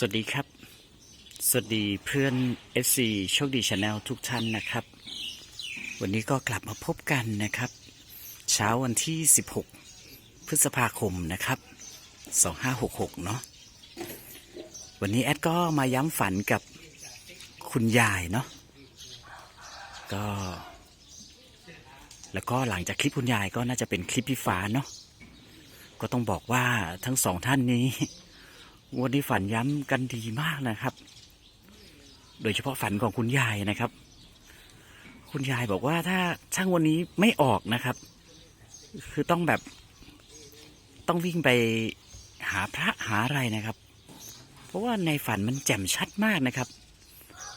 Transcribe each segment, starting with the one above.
สวัสดีครับ สวัสดีเพื่อน FC โชคดีชาแนลทุกท่านนะครับ วันนี้ก็กลับมาพบกันนะครับ เช้าวันที่ 16 พฤษภาคมนะครับ 2566 เนาะวันนี้แอดก็มาย้ำฝันกับคุณยายเนาะก็ แล้วก็หลังจากคลิปคุณยายก็น่าจะเป็นคลิปพี่ฟ้าเนาะก็ต้องบอกว่าทั้งสองท่านนี้ วันนี้ฝันย้ำกันดีมากนะครับ โดยเฉพาะฝันของคุณยายนะครับ คุณยายบอกว่าถ้าช่างวันนี้ไม่ออกนะครับ คือต้องแบบ ต้องวิ่งไปหาพระหาอะไรนะครับ เพราะว่าในฝันมันแจ่มชัดมากนะครับ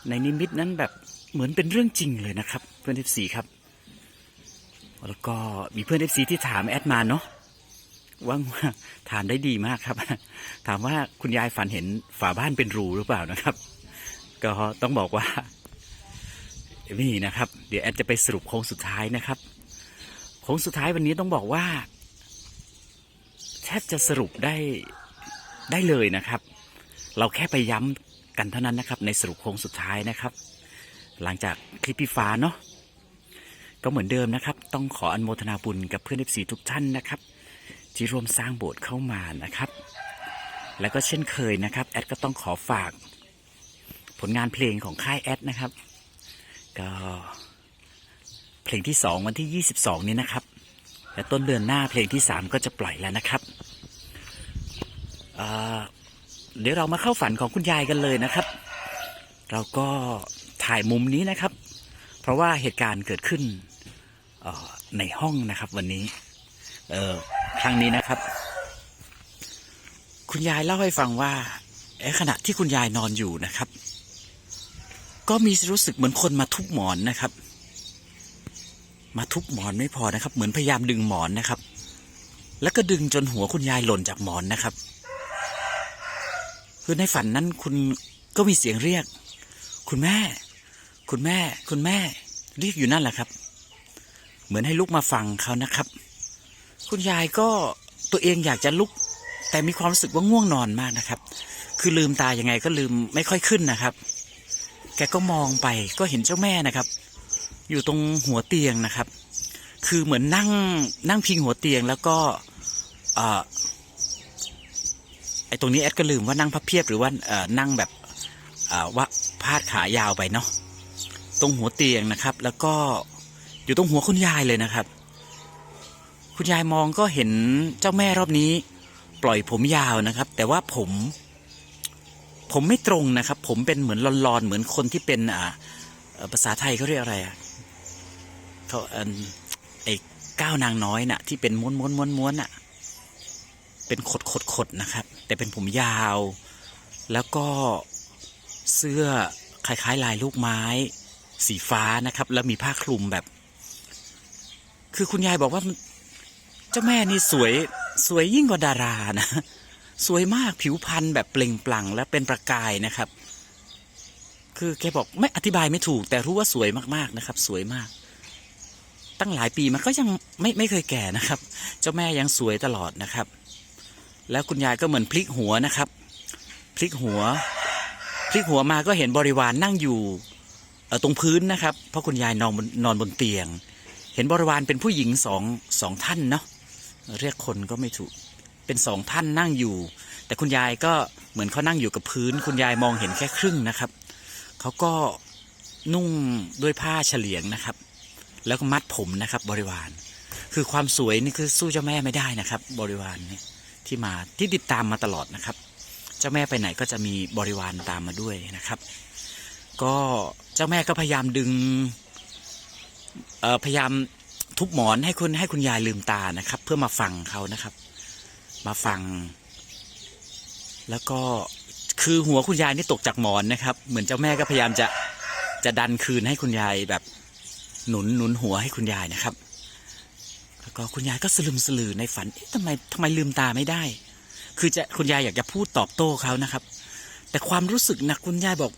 ในนิมิตนั้นแบบเหมือนเป็นเรื่องจริงเลยนะครับ เพื่อนเอฟซีครับ แล้วก็มีเพื่อนเอฟซีที่ถามแอดมาเนาะ ว่างว่าถามได้ดีมากครับ ถามว่าคุณยายฝันเห็นฝาบ้านเป็นรูหรือเปล่านะครับ ก็ต้องบอกว่านี่นะครับ เดี๋ยวแอดจะไปสรุปโค้งสุดท้ายนะครับโค้งสุดท้ายวันนี้ต้องบอกว่าแทบจะสรุปได้ได้เลยนะครับ เราแค่ไปย้ำกันเท่านั้นนะครับ ในสรุปโค้งสุดท้ายนะครับ หลังจากคลิปพี่ฟ้าเนาะก็เหมือนเดิมนะครับ ต้องขออนุโมทนาบุญกับเพื่อนเอฟซีทุกท่านนะครับ ที่ร่วมสร้างโบสถ์เข้ามานะครับ แล้วก็เช่นเคยนะครับแอดก็ต้องขอฝากผลงานเพลงของค่ายแอดนะครับ ก็เพลงที่สองวันที่ 22 นี้นะครับ และต้นเดือนหน้าเพลงที่ 3 ก็จะปล่อยแล้วนะครับเเดี๋ยวเรามาเข้าฝันของคุณยายกันเลยนะครับ เราก็ถ่ายมุมนี้นะครับ เพราะว่าเหตุการณ์เกิดขึ้นในห้องนะครับวันนี้เออ ครั้งนี้นะครับ คุณยายเล่าให้ฟังว่าเอ๊ะขณะที่คุณยายนอนอยู่นะครับ ก็มีรู้สึกเหมือนคนมาทุบหมอนนะครับ มาทุบหมอนไม่พอนะครับ เหมือนพยายามดึงหมอนนะครับ แล้วก็ดึงจนหัวคุณยายหล่นจากหมอนนะครับ คือในฝันนั้นคุณก็มีเสียงเรียก คุณแม่ คุณแม่ คุณแม่ เรียกอยู่นั่นแหละครับ เหมือนให้ลุกมาฟังเขานะครับ คุณยายก็ตัวเองอยากจะลุก แต่มีความรู้สึกว่าง่วงนอนมากนะครับ คือลืมตายังไงก็ลืมไม่ค่อยขึ้นนะครับ แกก็มองไปก็เห็นเจ้าแม่นะครับ อยู่ตรงหัวเตียงนะครับ คือเหมือนนั่งนั่งพิงหัวเตียงแล้วก็เอ่อไอตรงนี้แอดก็ลืมว่านั่งพับเพียบหรือว่านั่งแบบว่าพาดขายาวไปเนาะตรงหัวเตียงนะครับ แล้วก็อยู่ตรงหัวคุณยายเลยนะครับ คุณยายมองก็เห็นเจ้าแม่รอบนี้ ปล่อยผมยาวนะครับ แต่ว่าผม ผมไม่ตรงนะครับ ผมเป็นเหมือนลอนๆเหมือนคนที่เป็นอ่าภาษาไทยเขาเรียกอะไรอะเขาเอิ่มไอ้ก้าวนางน้อยน่ะ ที่เป็นม้วนม้วนม้วนม้วนอะ เป็นขดขดขดนะครับ แต่เป็นผมยาว แล้วก็เสื้อคล้ายๆ ลายลูกไม้ สีฟ้านะครับ แล้วมีผ้าคลุมแบบ คือคุณยายบอกว่า เจ้าแม่นี่สวยสวยยิ่งกว่าดารานะ สวยมากผิวพรรณแบบเปล่งปลั่งและเป็นประกายนะครับ คือแกบอกไม่อธิบายไม่ถูก แต่รู้ว่าสวยมากๆนะครับ สวยมาก ตั้งหลายปีมันก็ยังไม่ไม่เคยแก่นะครับ เจ้าแม่ยังสวยตลอดนะครับ แล้วคุณยายก็เหมือนพลิกหัวนะครับ พลิกหัว พลิกหัวมาก็เห็นบริวารนนั่งอยู่ตรงพื้นนะครับ เพราะคุณยายนอนนอนบนเตียง เห็นบริวารเป็นผู้หญิงสองสองท่านเนาะ เรียกคนก็ไม่ถูก เป็นสองท่านนั่งอยู่ แต่คุณยายก็เหมือนเขานั่งอยู่กับพื้น คุณยายมองเห็นแค่ครึ่งนะครับ เขาก็นุ่งด้วยผ้าเฉลียงนะครับ แล้วก็มัดผมนะครับ บริวาร คือความสวยนี่คือสู้เจ้าแม่ไม่ได้นะครับ บริวารเนี่ยที่มาที่ติดตามมาตลอดนะครับ เจ้าแม่ไปไหนก็จะมีบริวารตามมาด้วยนะครับ ก็เจ้าแม่ก็พยายามดึงพยายาม ทุบหมอนให้คุณให้คุณยายลืมตานะครับ เพื่อมาฟังเขานะครับ มาฟัง แล้วก็คือหัวคุณยายนี่ตกจากหมอนนะครับ เหมือนเจ้าแม่ก็พยายามจะจะดันคืนให้คุณยายแบบหนุนหนุนหัวให้คุณยายนะครับ แล้วก็คุณยายก็สลึมสลือในฝันเอ๊ะทำไมทำไมลืมตาไม่ได้ คือจะคุณยายอยากจะพูดตอบโต้เขานะครับ แต่ความรู้สึกนะคุณยายบอก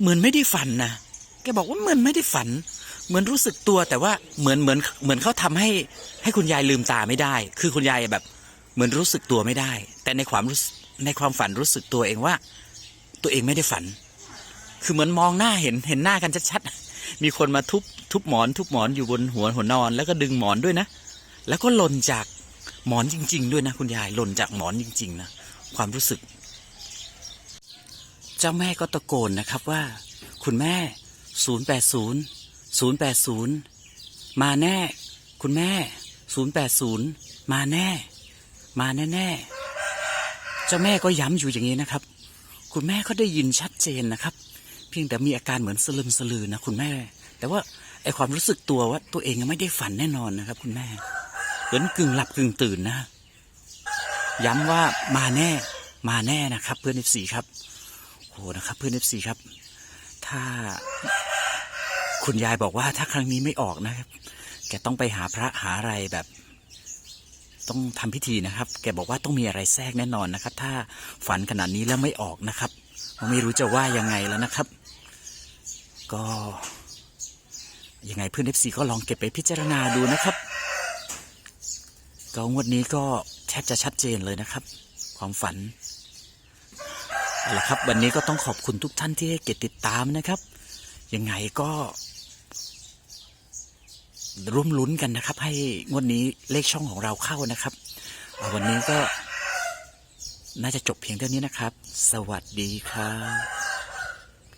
เหมือนไม่ได้ฝันนะแกบอกว่าเหมือนไม่ได้ฝัน เหมือนรู้สึกตัวแต่ว่าเหมือนเหมือนเหมือนเขาทำให้ให้คุณยายลืมตาไม่ได้ คือคุณยายแบบ เหมือนรู้สึกตัวไม่ได้ แต่ในความรู้ในความฝันรู้สึกตัวเองว่า ตัวเองไม่ได้ฝัน คือเหมือนมองหน้าเห็นเห็นหน้ากันชัดๆมีคนมาทุบทุบหมอนทุบหมอนอยู่บนหัวหัวนอน แล้วก็ดึงหมอนด้วยนะ แล้วก็หล่นจากหมอนจริง ๆ ด้วยนะ คุณยายหล่นจากหมอนจริง ๆ นะ ความรู้สึก เจ้าแม่ก็ตะโกนนะครับว่า คุณแม่ 080 080 มาแน่ คุณแม่ 080 มาแน่ มาแน่ๆเจ้าแม่ก็ย้ำอยู่อย่างนี้นะครับ คุณแม่ก็ได้ยินชัดเจนนะครับ เพียงแต่มีอาการเหมือนสลึมสลือนะคุณแม่ แต่ว่าไอความรู้สึกตัวว่าตัวเองยังไม่ได้ฝันแน่นอนนะครับ คุณแม่เหมือนกึ่งหลับกึ่งตื่นนะ ย้ำว่ามาแน่ มาแน่นะครับ เพื่อนเอฟซีครับโหนะครับ เพื่อนเอฟซีครับ ถ้า คุณยายบอกว่าถ้าครั้งนี้ไม่ออกนะครับแกต้องไปหาพระหาอะไรแบบ ต้องทำพิธีนะครับ แกบอกว่าต้องมีอะไรแทรกแน่นอนนะครับ ถ้าฝันขนาดนี้แล้วไม่ออกนะครับไม่รู้จะว่ายังไงแล้วนะครับ ก็ยังไงเพื่อนเอฟซีก็ลองเก็บไปพิจารณาดูนะครับก็งวดนี้ก็แทบจะชัดเจนเลยนะครับ ความฝันเอาละครับ วันนี้ก็ต้องขอบคุณทุกท่านที่ให้เกียรติติดตามนะครับ ยังไงก็ ร่วมลุ้นกันนะครับ ให้งวดนี้เลขช่องของเราเข้านะครับ วันนี้ก็น่าจะจบเพียงเท่านี้นะครับ สวัสดีครับ